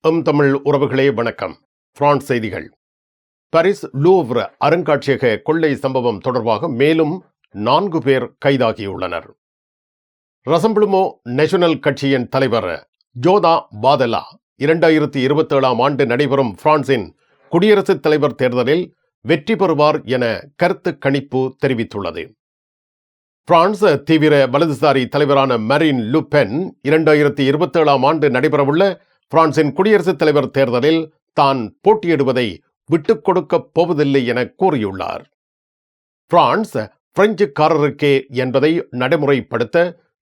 M Tamil உறவுகளே வணக்கம். France செய்திகள். பாரிஸ் லூவ்ர அருங்காட்சியக கொள்ளை சம்பவம் தொடர்பாக மேலும் நான்கு பேர் கைதாகியுள்ளனர். ரசம்பிளுமோ நேஷனல் கட்சியின் தலைவர் ஜோதா பாதலா இரண்டாயிரத்தி இருபத்தேழாம் ஆண்டு நடைபெறும் பிரான்சின் குடியரசுத் தலைவர் தேர்தலில் வெற்றி பெறுவார் என கருத்து கணிப்பு தெரிவித்துள்ளது. பிரான்ஸ் தீவிர வலதுசாரி தலைவரான மரின் லுபென் இரண்டாயிரத்தி இருபத்தேழாம் ஆண்டு நடைபெறவுள்ள பிரான்சின் குடியரசுத் தலைவர் தேர்தலில் தான் போட்டியிடுவதை விட்டுக் கொடுக்கப் போவதில்லை என கூறியுள்ளார். பிரான்ஸ் பிரெஞ்சுக்காரருக்கே என்பதை நடைமுறைப்படுத்த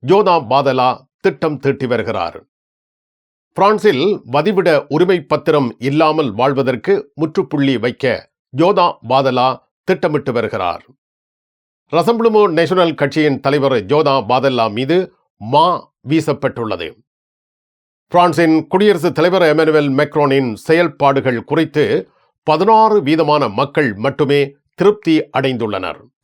ஜோதா பாதலா திட்டம் தீட்டி வருகிறார். பிரான்சில் வதிவிட உரிமை பத்திரம் இல்லாமல் வாழ்வதற்கு முற்றுப்புள்ளி வைக்க ஜோதா பாதலா திட்டமிட்டு வருகிறார். ரசம்புளுமோ நேஷனல் கட்சியின் தலைவர் ஜோதா பாதல்லா மீது மா வீசப்பட்டுள்ளது. பிரான்சின் குடியரசுத் தலைவர் எமனுவல் மெக்ரோனின் செயல்பாடுகள் குறித்து பதினாறு வீதமான மக்கள் மட்டுமே திருப்தி அடைந்துள்ளனர்.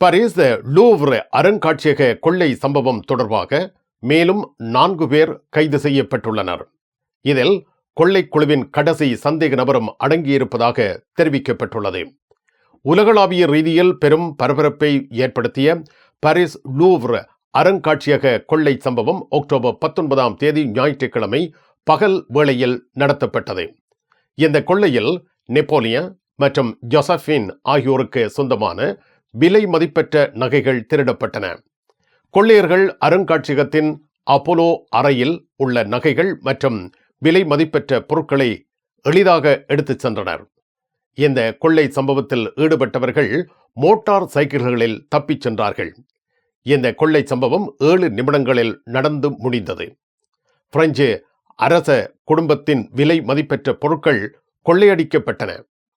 பாரிஸ் லூவ்ர அருங்காட்சியக கொள்ளை சம்பவம் தொடர்பாக மேலும் நான்கு பேர் கைது செய்யப்பட்டுள்ளனர். இதில் கொள்ளை குழுவின் கடைசி சந்தேக நபரும் அடங்கியிருப்பதாக தெரிவிக்கப்பட்டுள்ளது. உலகளாவிய ரீதியில் பெரும் பரபரப்பை ஏற்படுத்திய பாரிஸ் லூவ்ர அருங்காட்சியக கொள்ளை சம்பவம் அக்டோபர் பத்தொன்பதாம் தேதி ஞாயிற்றுக்கிழமை பகல் வேளையில் நடத்தப்பட்டது. இந்த கொள்ளையில் நெப்போலியன் மற்றும் ஜொசஃபின் ஆகியோருக்கு சொந்தமான விலை மதிப்பெற்ற நகைகள் திருடப்பட்டன. கொள்ளையர்கள் அருங்காட்சியகத்தின் அப்போலோ அறையில் உள்ள நகைகள் மற்றும் விலை மதிப்பெற்ற பொருட்களை எளிதாக எடுத்துச் சென்றனர். இந்த கொள்ளை சம்பவத்தில் ஈடுபட்டவர்கள் மோட்டார் சைக்கிள்களில் தப்பிச் சென்றார்கள். இந்த கொள்ளை சம்பவம் ஏழு நிமிடங்களில் நடந்து முடிந்தது. பிரெஞ்சு அரச குடும்பத்தின் விலை மதிப்பெற்ற பொருட்கள் கொள்ளையடிக்கப்பட்டன.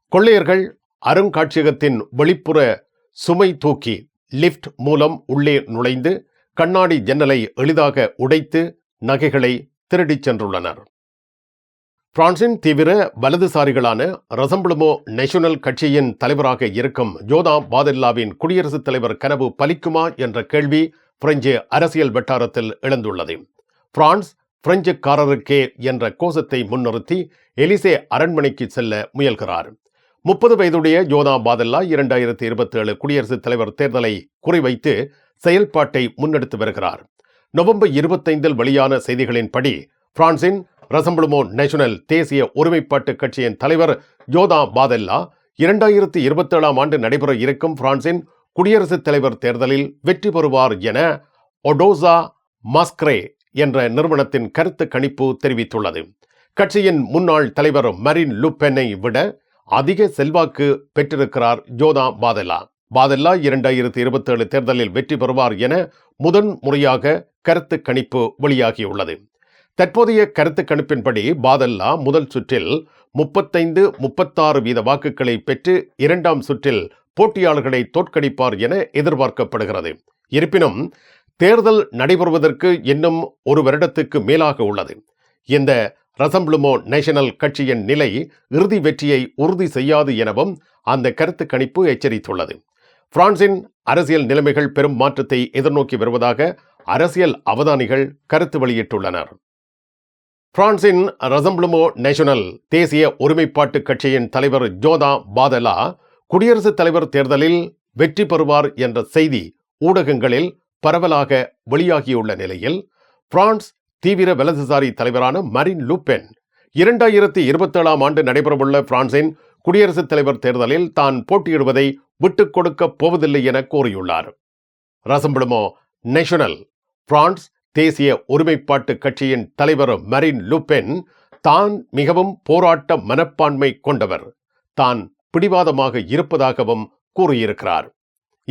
கொள்ளையர்கள் அருங்காட்சியகத்தின் வெளிப்புற சுமை தூக்கி லிஃப்ட் மூலம் உள்ளே நுழைந்து கண்ணாடி ஜன்னலை எளிதாக உடைத்து நகைகளை திருடிச் சென்றுள்ளனர். பிரான்சின் தீவிர வலதுசாரிகளான ரசம்பிளுமோ நேஷனல் கட்சியின் தலைவராக இருக்கும் ஜோதா பாதெல்லாவின் குடியரசுத் தலைவர் கனவு பலிக்குமா என்ற கேள்வி பிரெஞ்சு அரசியல் வட்டாரத்தில் எழுந்துள்ளது. பிரான்ஸ் பிரெஞ்சுக்காரருக்கே என்ற கோஷத்தை முன்னிறுத்தி எலிசே அரண்மனைக்கு செல்ல முயல்கிறார். முப்பது வயதுடைய ஜோதா பாதல்லா இரண்டாயிரத்தி இருபத்தி ஏழு குடியரசுத் தலைவர் தேர்தலை குறிவைத்து செயல்பாட்டை முன்னெடுத்து வருகிறார். நவம்பர் இருபத்தைந்தில் வெளியான செய்திகளின்படி பிரான்சின் ரசம்பளுமோ நேஷனல் தேசிய ஒருமைப்பாட்டு கட்சியின் தலைவர் ஜோதா பாதல்லா இரண்டாயிரத்தி இருபத்தேழாம் ஆண்டு நடைபெற இருக்கும் பிரான்சின் குடியரசுத் தலைவர் தேர்தலில் வெற்றி பெறுவார் என ஒடோசா மாஸ்க்ரே என்ற நிறுவனத்தின் கருத்து கணிப்பு தெரிவித்துள்ளது. கட்சியின் முன்னாள் தலைவர் மரின் லுப்பெனை விட அதிக செல்வாக்கு பெற்றிருக்கிறார் ஜோதா பாதெல்லா. பாதெல்லா இரண்டாயிரத்தி இருபத்தேழு தேர்தலில் வெற்றி பெறுவார் என முதன் முறையாக கருத்து கணிப்பு வெளியாகியுள்ளது. தற்போதைய கருத்து கணிப்பின்படி பாதல்லா முதல் சுற்றில் முப்பத்தைந்து முப்பத்தாறு வீத வாக்குகளை பெற்று இரண்டாம் சுற்றில் போட்டியாளர்களை தோற்கடிப்பார் என எதிர்பார்க்கப்படுகிறது. இருப்பினும் தேர்தல் நடைபெறுவதற்கு இன்னும் ஒரு வருடத்துக்கு மேலாக உள்ளது. இந்த ரசம்பிளுமோ நேஷனல் கட்சியின் நிலை இறுதி வெற்றியை உறுதி செய்யாது எனவும் அந்த கருத்து கணிப்பு எச்சரித்துள்ளது. பிரான்சின் அரசியல் நிலைமைகள் பெரும் மாற்றத்தை எதிர்நோக்கி வருவதாக அரசியல் அவதானிகள் கருத்து வெளியிட்டுள்ளனர். பிரான்சின் ரசம்பிளுமோ நேஷனல் தேசிய ஒருமைப்பாட்டு கட்சியின் தலைவர் ஜோதா பாதலா குடியரசுத் தலைவர் தேர்தலில் வெற்றி பெறுவார் என்ற செய்தி ஊடகங்களில் பரவலாக வெளியாகியுள்ள நிலையில் பிரான்ஸ் தீவிர வலதுசாரி தலைவரான மரின் லூபென் இரண்டாயிரத்தி இருபத்தேழாம் ஆண்டு நடைபெறவுள்ள பிரான்சின் குடியரசுத் தலைவர் தேர்தலில் தான் போட்டியிடுவதை விட்டுக் கொடுக்கப் போவதில்லை என கூறியுள்ளார். ரசம்பிடுமோ நேஷனல் பிரான்ஸ் தேசிய ஒருமைப்பாட்டு கட்சியின் தலைவர் மரின் லுபென் தான் மிகவும் போராட்ட மனப்பான்மை கொண்டவர். தான் பிடிவாதமாக இருப்பதாகவும் கூறியிருக்கிறார்.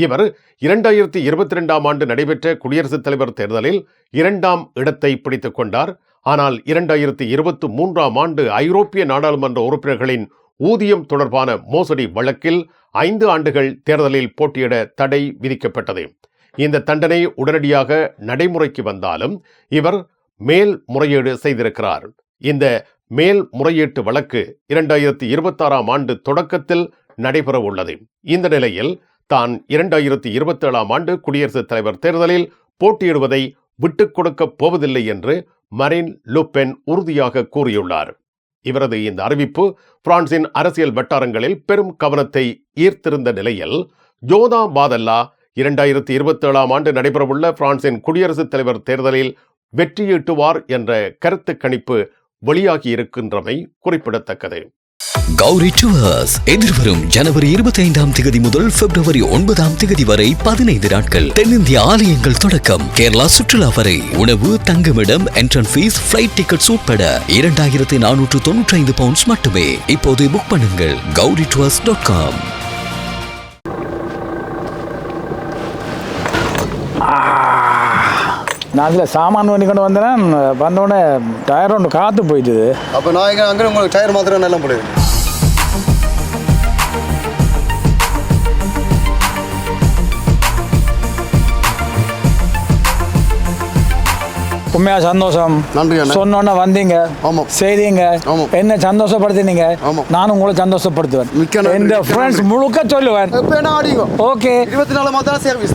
இவர் இரண்டாயிரத்தி இருபத்தி ரெண்டாம் ஆண்டு நடைபெற்ற குடியரசுத் தலைவர் தேர்தலில் இரண்டாம் இடத்தை பிடித்துக் கொண்டார். ஆனால் இரண்டாயிரத்தி இருபத்தி மூன்றாம் ஆண்டு ஐரோப்பிய நாடாளுமன்ற உறுப்பினர்களின் ஊதியம் தொடர்பான மோசடி வழக்கில் ஐந்து ஆண்டுகள் தேர்தலில் போட்டியிட தடை விதிக்கப்பட்டது. இந்த தண்டனை உடனடியாக நடைமுறைக்கு வந்தாலும் இவர் மேல் முறையீடு செய்திருக்கிறார். இந்த மேல் முறையீட்டு வழக்கு இரண்டாயிரத்தி இருபத்தாறாம் ஆண்டு தொடக்கத்தில் நடைபெற உள்ளது இந்த நிலையில் தான் இரண்டாயிரத்தி இருபத்தேழாம் ஆண்டு குடியரசுத் தலைவர் தேர்தலில் போட்டியிடுவதை விட்டுக் கொடுக்கப் போவதில்லை என்று மரின் லுப்பென் உறுதியாக கூறியுள்ளார். இவரது இந்த அறிவிப்பு பிரான்சின் அரசியல் வட்டாரங்களில் பெரும் கவனத்தை ஈர்த்திருந்த நிலையில் ஜோதா பாதல்லா இரண்டாயிரத்தி இருபத்தேழாம் ஆண்டு நடைபெறவுள்ள பிரான்சின் குடியரசுத் தலைவர் தேர்தலில் வெற்றியீட்டுவார் என்ற கருத்து கணிப்பு வெளியாகி இருக்கின்றமை குறிப்பிடத்தக்கது. கௌரி டுவர்ஸ் எதிர்வரும் ஜனவரி இருபத்தி ஐந்தாம் திகதி முதல் பிப்ரவரி ஒன்பதாம் திகதி வரை பதினைந்து நாட்கள் தென்னிந்திய ஆலயங்கள் தொடக்கம். கேரளா சுற்றுலா வரை உணவு தங்குமிடம் என்ட்ரன் ஃபீஸ் பிளைட் டிக்கெட்ஸ் உட்பட இரண்டாயிரத்தி நானூற்று தொன்னூற்றி ஐந்து பவுண்ட்ஸ் மட்டுமே. இப்போது புக் பண்ணுங்கள் கௌரி டுவர்ஸ் டாட் காம் நான் அதில் சாமான் பண்ணி கொண்டு வந்தேன் வந்தோடனே டயர் ஒன்று காற்று போயிட்டுது. அப்போ நான் இங்கே அங்கே உங்களுக்கு டயர் மாத்திரம் நல்லா போடுவேன். உண்மையாக சந்தோஷம். நன்றி. சொன்னோன்னே வந்தீங்க. ஆமாம். செய்தீங்க. என்ன சந்தோஷப்படுத்தினீங்க. நானும் உங்களை சந்தோஷப்படுத்துவேன். மிக்க ஃப்ரெண்ட்ஸ். முழுக்க சொல்லுவேன். ஓகே இருபத்தி நாலு மாதம் சர்வீஸ்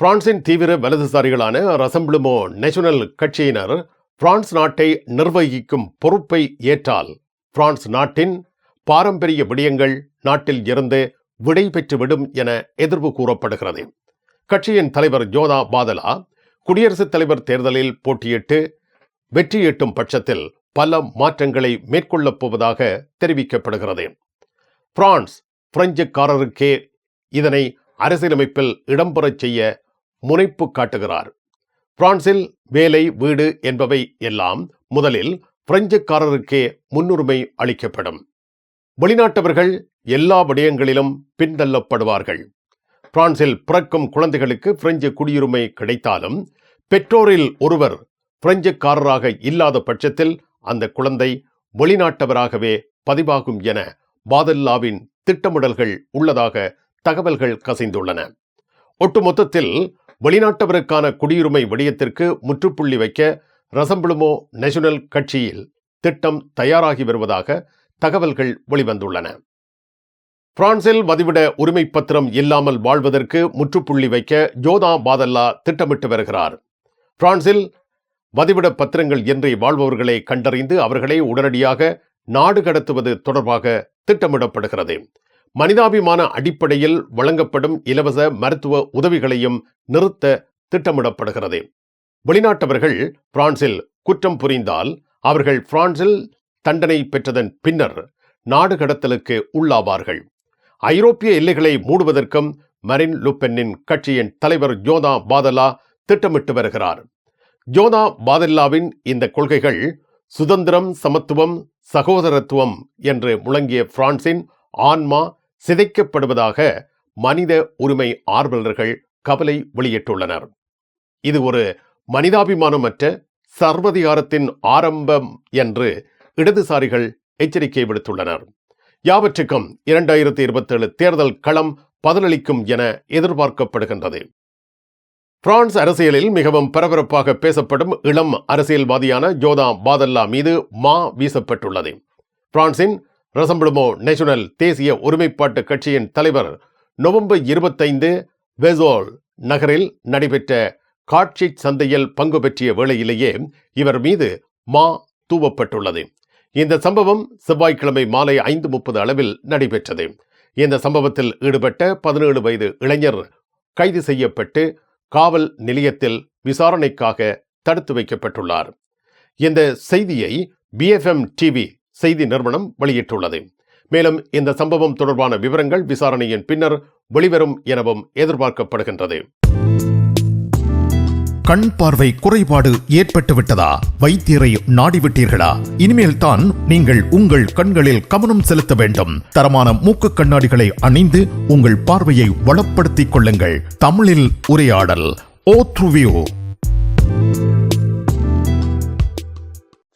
பிரான்சின் தீவிர வலதுசாரிகளான ரசம்பிளுமோ நேஷனல் கட்சியினர் பிரான்ஸ் நாட்டை நிர்வகிக்கும் பொறுப்பை ஏற்றால் பிரான்ஸ் நாட்டின் பாரம்பரிய விடயங்கள் நாட்டில் இருந்து விடை பெற்றுவிடும் என எதிர்வு கூறப்படுகிறது. கட்சியின் தலைவர் ஜோதா பாதலா குடியரசுத் தலைவர் தேர்தலில் போட்டியிட்டு வெற்றியீட்டும் பட்சத்தில் பல மாற்றங்களை மேற்கொள்ளப் போவதாக தெரிவிக்கப்படுகிறது. பிரான்ஸ் பிரெஞ்சுக்காரருக்கே இதனை அரசியலமைப்பில் இடம்பெறச் செய்ய முனைப்பு காட்டுகிறார். பிரான்சில் வேலை வீடு என்பவை எல்லாம் முதலில் பிரெஞ்சுக்காரருக்கே முன்னுரிமை அளிக்கப்படும். வெளிநாட்டவர்கள் எல்லா விடயங்களிலும் பின்தள்ளப்படுவார்கள். பிரான்சில் பிறக்கும் குழந்தைகளுக்கு பிரெஞ்சு குடியுரிமை கிடைத்தாலும் பெற்றோரில் ஒருவர் பிரெஞ்சுக்காரராக இல்லாத பட்சத்தில் அந்த குழந்தை வெளிநாட்டவராகவே பதிவாகும் என பாதல்லாவின் திட்டமிடல்கள் உள்ளதாக தகவல்கள் கசிந்துள்ளன. ஒட்டுமொத்தத்தில் வெளிநாட்டவருக்கான குடியுரிமை விடயத்திற்கு முற்றுப்புள்ளி வைக்க ரசம்பிளுமோ நேஷனல் கட்சியில் திட்டம் தயாராகி வருவதாக தகவல்கள் வெளிவந்துள்ளன. பிரான்சில் வதிவிட உரிமை பத்திரம் இல்லாமல் வாழ்வதற்கு முற்றுப்புள்ளி வைக்க ஜோதா பாதல்லா திட்டமிட்டு வருகிறார். பிரான்சில் வதிவிட பத்திரங்கள் இன்றி வாழ்பவர்களை கண்டறிந்து அவர்களை உடனடியாக நாடு கடத்துவது தொடர்பாக திட்டமிடப்படுகிறது. மனிதாபிமான அடிப்படையில் வழங்கப்படும் இலவச மருத்துவ உதவிகளையும் நிறுத்த திட்டமிடப்படுகிறது. வெளிநாட்டவர்கள் பிரான்சில் குற்றம் புரிந்தால் அவர்கள் பிரான்சில் தண்டனை பெற்றதன் பின்னர் நாடு கடத்தலுக்கு உள்ளாவார்கள். ஐரோப்பிய எல்லைகளை மூடுவதற்கும் மரின் லுப்பென்னின் கட்சியின் தலைவர் ஜோதா பாதலா திட்டமிட்டு வருகிறார். ஜோதா பாதல்லாவின் இந்த கொள்கைகள் சுதந்திரம் சமத்துவம் சகோதரத்துவம் என்று முழங்கிய பிரான்சின் ஆன்மா சிதைக்கப்படுவதாக மனித உரிமை ஆர்வலர்கள் கவலை வெளியிட்டுள்ளனர். இது ஒரு மனிதாபிமானமற்ற சர்வதிகாரத்தின் ஆரம்பம் என்று இடதுசாரிகள் எச்சரிக்கை விடுத்துள்ளனர். யாவற்றுக்கும் இரண்டாயிரத்தி இருபத்தேழு தேர்தல் களம் பதிலளிக்கும் என எதிர்பார்க்கப்படுகின்றது. பிரான்ஸ் அரசியலில் மிகவும் பரபரப்பாக பேசப்படும் இளம் அரசியல்வாதியான ஜோதா பாதல்லா மீது மா வீசப்பட்டுள்ளது. பிரான்சின் ரசம்பிடுமோ நேஷனல் தேசிய ஒருமைப்பாட்டு கட்சியின் தலைவர் நவம்பர் இருபத்தைந்து வெசோல் நகரில் நடைபெற்ற காட்சி சந்தையில் பங்கு பெற்றிய வேளையிலேயே இவர் மீது மா தூவப்பட்டுள்ளது. இந்த சம்பவம் செவ்வாய்க்கிழமை மாலை ஐந்து முப்பது அளவில் நடைபெற்றது. இந்த சம்பவத்தில் ஈடுபட்ட பதினேழு வயது இளைஞர் கைது செய்யப்பட்டு காவல் நிலையத்தில் விசாரணைக்காக தடுத்து வைக்கப்பட்டுள்ளார். இந்த செய்தியை பிஎஃப்எம் டிவி செய்தி நிறுவனம் வெளியிட்டுள்ளது. மேலும் இந்த சம்பவம் தொடர்பான விவரங்கள் விசாரணையின் பின்னர் வெளிவரும் எனவும் எதிர்பார்க்கப்படுகின்றது. கண் பார்வை குறைபாடு ஏற்பட்டு விட்டதா வைத்தியரை நாடிவிட்டீர்களா? இனிமேல் தான் நீங்கள் உங்கள் கண்களில் கவனம் செலுத்த வேண்டும். தரமான மூக்கு கண்ணாடிகளை அணிந்து உங்கள் பார்வையை வளப்படுத்திக் கொள்ளுங்கள். தமிழில் உரையாடல் ஓ த்ரூவியூ!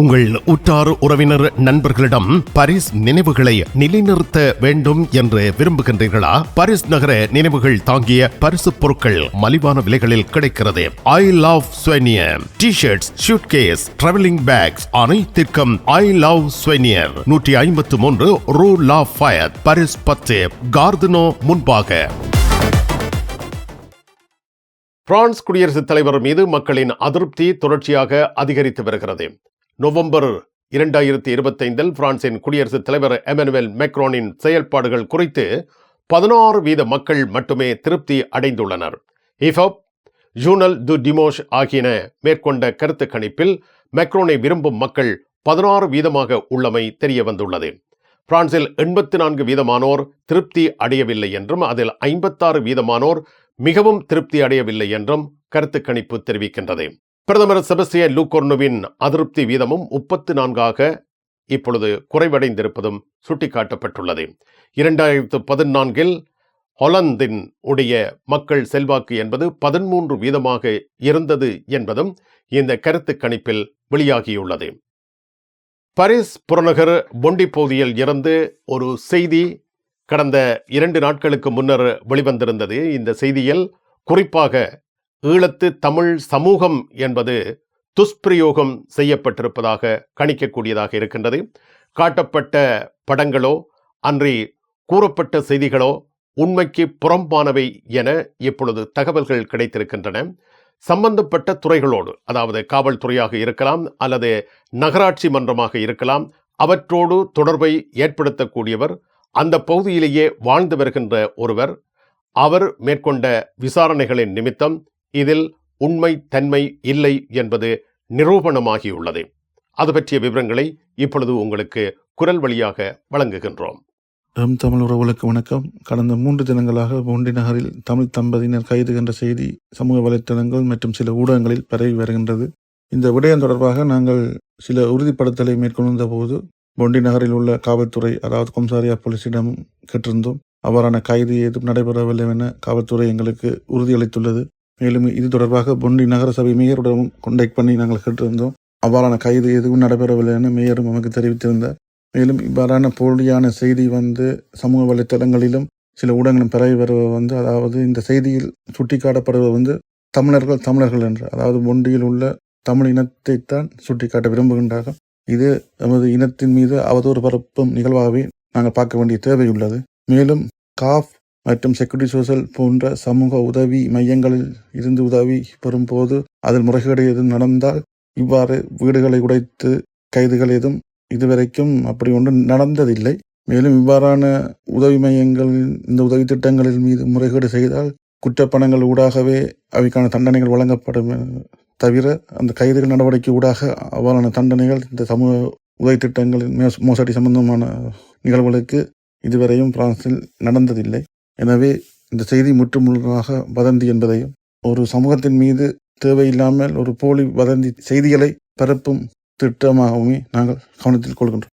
உங்கள் உற்றார் உறவினர் நண்பர்களிடம் பரிஸ் நினைவுகளை நிலைநிறுத்த வேண்டும் என்று விரும்புகின்றீர்களா? பரிஸ் நகர நினைவுகள் தாங்கிய பரிசு பொருட்கள் மலிவான விலைகளில் கிடைக்கிறது. I love souvenir T shirts suitcase travelling bags அனைத்திற்கும் ஐ லவ் ஸ்வெனியர் நூற்றி ஐம்பத்து மூன்று ரூ லா ஃபயர் பரிஸ் பத்து கார்தனோ முன்பாக. பிரான்ஸ் குடியரசுத் தலைவர் மீது மக்களின் அதிருப்தி தொடர்ச்சியாக அதிகரித்து வருகிறது. நவம்பர் இரண்டாயிரத்தி இருபத்தைந்தில் பிரான்சின் குடியரசுத் தலைவர் எமனுவேல் மெக்ரோனின் செயல்பாடுகள் குறித்து பதினாறு வீத மக்கள் மட்டுமே திருப்தி அடைந்துள்ளனர். இஃபப் ஜூனல் து டிமோஷ் ஆகியன மேற்கொண்ட கருத்து கணிப்பில் மெக்ரோனை விரும்பும் மக்கள் பதினாறு வீதமாக உள்ளமை தெரிய வந்துள்ளது பிரான்சில் எண்பத்தி நான்கு வீதமானோர் திருப்தி அடையவில்லை என்றும் அதில் ஐம்பத்தாறு வீதமானோர் மிகவும் திருப்தி அடையவில்லை என்றும் கருத்து கணிப்பு தெரிவிக்கின்றது. பிரதமர் செபஸ்டியன் லூகோர்னுவின் அதிருப்தி வீதமும் முப்பத்து நான்காக இப்பொழுது குறைவடைந்திருப்பதும் சுட்டிக்காட்டப்பட்டுள்ளது. இரண்டாயிரத்து பதினான்கில் ஹொலந்தின் உடைய மக்கள் செல்வாக்கு என்பது பதிமூன்று வீதமாக இருந்தது என்பதும் இந்த கருத்து கணிப்பில் வெளியாகியுள்ளது. பாரிஸ் புறநகர் பொண்டி பகுதியில் இருந்து ஒரு செய்தி கடந்த இரண்டு நாட்களுக்கு முன்னர் வெளிவந்திருந்தது. இந்த செய்தியில் குறிப்பாக ஈழத்து தமிழ் சமூகம் என்பது துஷ்பிரயோகம் செய்யப்பட்டிருப்பதாக கணிக்கக்கூடியதாக இருக்கின்றது. காட்டப்பட்ட படங்களோ அன்றி கூறப்பட்ட செய்திகளோ உண்மைக்கு புறம்பானவை என இப்பொழுது தகவல்கள் கிடைத்திருக்கின்றன. சம்பந்தப்பட்ட துறைகளோடு அதாவது காவல்துறையாக இருக்கலாம் அல்லது நகராட்சி மன்றமாக இருக்கலாம் அவற்றோடு தொடர்பை ஏற்படுத்தக்கூடியவர் அந்த பகுதியிலேயே வாழ்ந்து வருகின்ற ஒருவர் அவர் மேற்கொண்ட விசாரணைகளின் நிமித்தம் இதில் உண்மை தன்மை இல்லை என்பது நிரூபணமாகியுள்ளது. அது பற்றிய விவரங்களை இப்பொழுது உங்களுக்கு குரல் வழியாக வழங்குகின்றோம். எம் தமிழ் உறவுகளுக்கு வணக்கம். கடந்த மூன்று தினங்களாக ஒண்டி நகரில் தமிழ் தம்பதியினர் கைது என்ற செய்தி சமூக வலைத்தளங்கள் மற்றும் சில ஊடகங்களில் பரவி வருகின்றது. இந்த விடயம் தொடர்பாக நாங்கள் சில உறுதிப்படுத்தலை மேற்கொண்ட போது பொண்டி நகரில் உள்ள காவல்துறை அதாவது கொம்சாரியா போலீஸிடம் கேட்டிருந்தோம். அவ்வாறான கைது ஏதும் நடைபெறவில்லை என காவல்துறை எங்களுக்கு உறுதியளித்துள்ளது. மேலும் இது தொடர்பாக பொண்டி நகரசபை மேயருடன் கான்டாக்ட் பண்ணி நாங்கள் கேட்டிருந்தோம். அவ்வாறான கைது எதுவும் நடைபெறவில்லை என மேயரும் நமக்கு தெரிவித்திருந்தார். மேலும் இவ்வாறான போலியான செய்தி வந்து சமூக வலைத்தளங்களிலும் சில ஊடகங்களும் பரவி வருவது வந்து அதாவது இந்த செய்தியில் சுட்டிக்காட்டப்படுவது வந்து தமிழர்கள் தமிழர்கள் என்று அதாவது ஒண்டியில் உள்ள தமிழ் இனத்தைத்தான் சுட்டிக்காட்ட விரும்புகின்றார்கள். இது நமது இனத்தின் மீது அவதூறு பரப்பும் நிகழ்வாகவே நாங்கள் பார்க்க வேண்டிய தேவையுள்ளது மேலும் காஃப் மற்றும் செக்யூரிட்டி சோஷல் போன்ற சமூக உதவி மையங்களில் இருந்து உதவி பெறும்போது அதில் முறைகேடு எதுவும் நடந்தால் இவ்வாறு வீடுகளை உடைத்து கைதுகள் எதுவும் இதுவரைக்கும் அப்படி ஒன்றும் நடந்ததில்லை. மேலும் இவ்வாறான உதவி மையங்களில் இந்த உதவி திட்டங்களில் மீது முறைகேடு செய்தால் குற்றப்பணங்கள் ஊடாகவே அவைக்கான தண்டனைகள் வழங்கப்படும் தவிர அந்த கைதுகள் நடவடிக்கை ஊடாக அவ்வாறான தண்டனைகள் இந்த சமூக உதவி திட்டங்களின் மோசடி சம்பந்தமான நிகழ்வுகளுக்கு இதுவரையும் பிரான்சில் நடந்ததில்லை. எனவே இந்த செய்தி முற்றுமுழுதாக வதந்தி என்பதையும் ஒரு சமூகத்தின் மீது தேவையில்லாமல் ஒரு போலி வதந்தி செய்திகளை பரப்பும் திட்டமாகவுமே நாங்கள் கவனத்தில் கொள்கின்றோம்.